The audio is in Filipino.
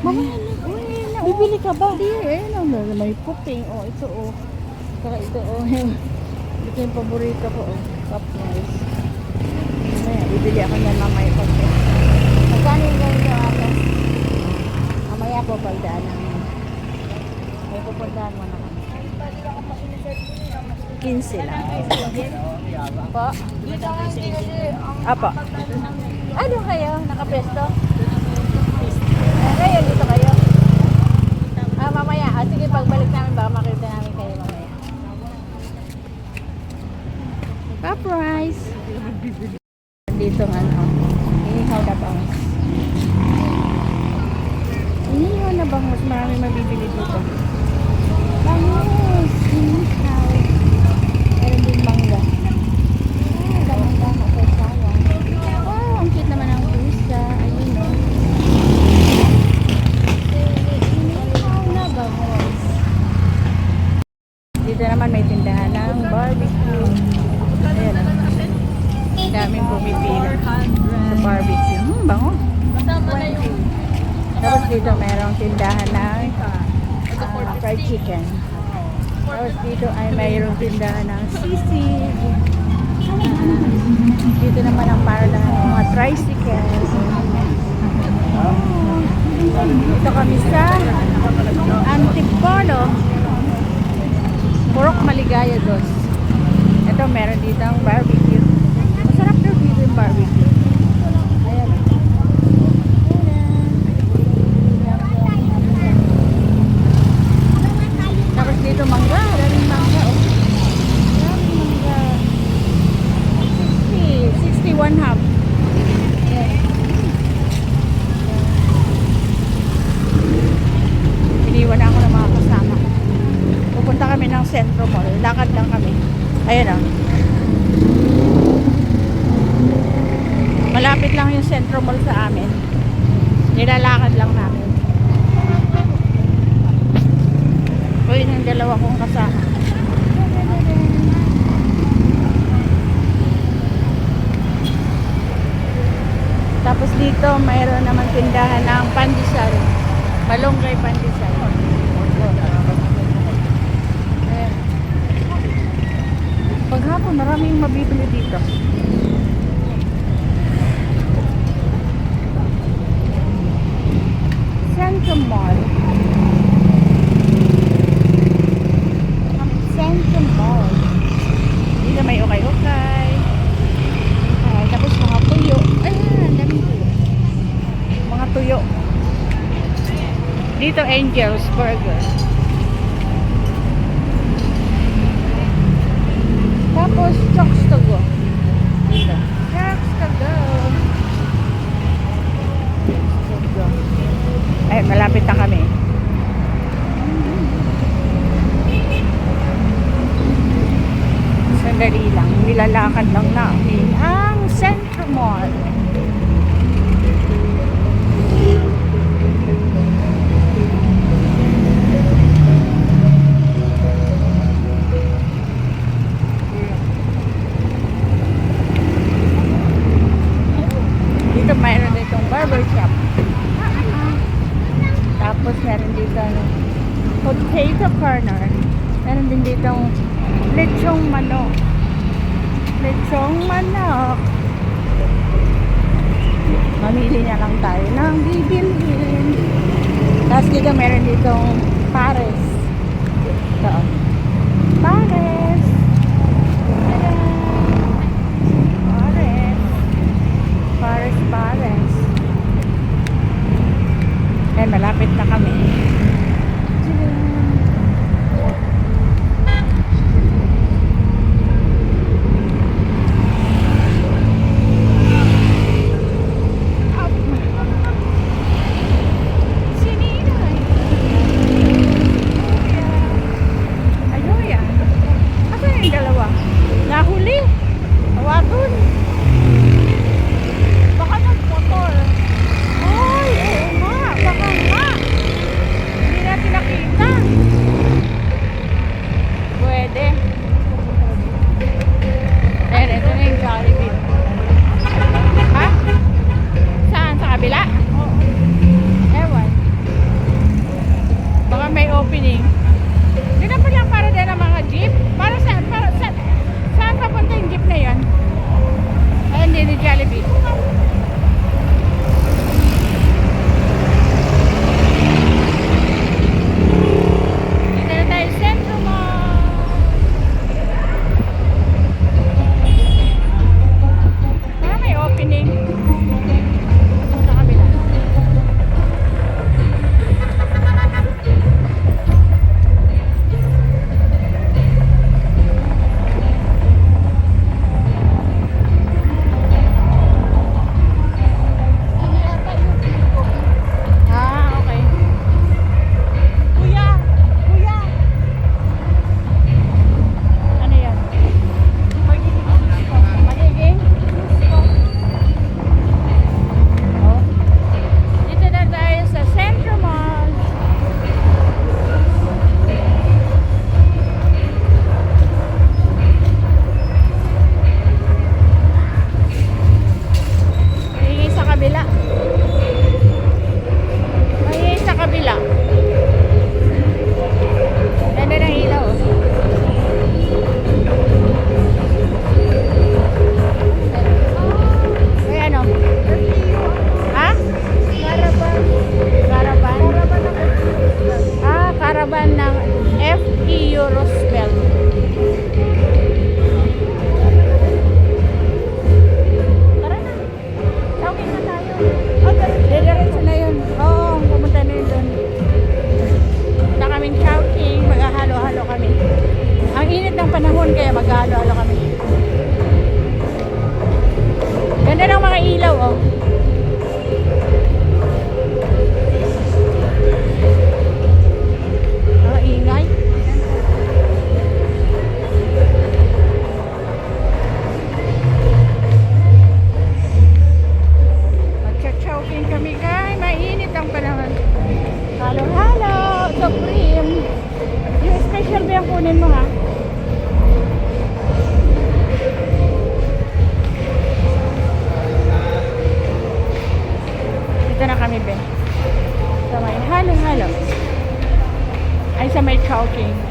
Oh. Bibili ka ba? Hindi, eh, no, no, may puting. Oh, ito, oh. Saka ito, oh. Ito yung paborito ko, oh. Cup rice. Mamaya, bibili ako niyan mamaya pag Magkano yung ganito, ate? Mamaya po, pagdaan namin. May pupuntahan mo na kami. 15 lang. Po? Apo. Ano kayo? Nakapresto? Ah, kayo, dito kayo? Ah, mamaya. Ah, sige, pagbalik namin, baka makita namin kayo mamaya. Pop rice. Dito nga, ano. Inihaw na bangus. Inihaw na bangus. Marami mabibili dito. Bangus. Inihaw. Meron din mangga. Ah, dama-dama sa sawa. Wow, ang cute naman ang pusa. Ayun, oh. Inihaw na bangus. Dito naman may tindahan ng barbecue. Ayan. Ang daming pumipili sa barbecue. Hmm, bango. Tapos dito mayroong tindahan ng ah, fried chicken. Tapos dito ay mayroong tindahan ng sisig. Ah, dito naman ang para ng mga tricycle. Dito kami sa Antipolo. Purok Maligaya dos. Ito meron dito ang barbecue. Masarap daw dito yung barbecue. Ayan. Tapos dito mangga. Daming mangga. Oh. Daming mangga. 60. 61 half. Ayan. Iniwan ako ng mga kasama. Pupunta kami ng Centro Mall. Lakad lang kami. Ayan o. Malapit lang yung Centro Mall sa amin. Nilalakad lang namin. Uy, ng dalawa kong kasama. Tapos dito, mayroon naman tindahan ng pandesal. Malunggay pandesal. Ayan. Paghapon, maraming mabibili dito. Central Mall. Central Mall. Dito may ukay-ukay. Ay, tapos mga tuyo. Ayan, ang daming tuyo. Mga tuyo. Dito Angel's Burger. Tapos Chokes to go. Dito. Chokes to go. Chokes to go. Ay, malapit na kami. Sandali lang. Nilalakad lang namin ang Centro Mall. Dito mayroon ditong barber shop. Tapos meron dito ano, potato corner. Meron din dito lechong manok. Lechong manok. Mamili na lang tayo ng bibilhin. Tapos dito meron ditong opening. Ilaw, oh. Ben. Sa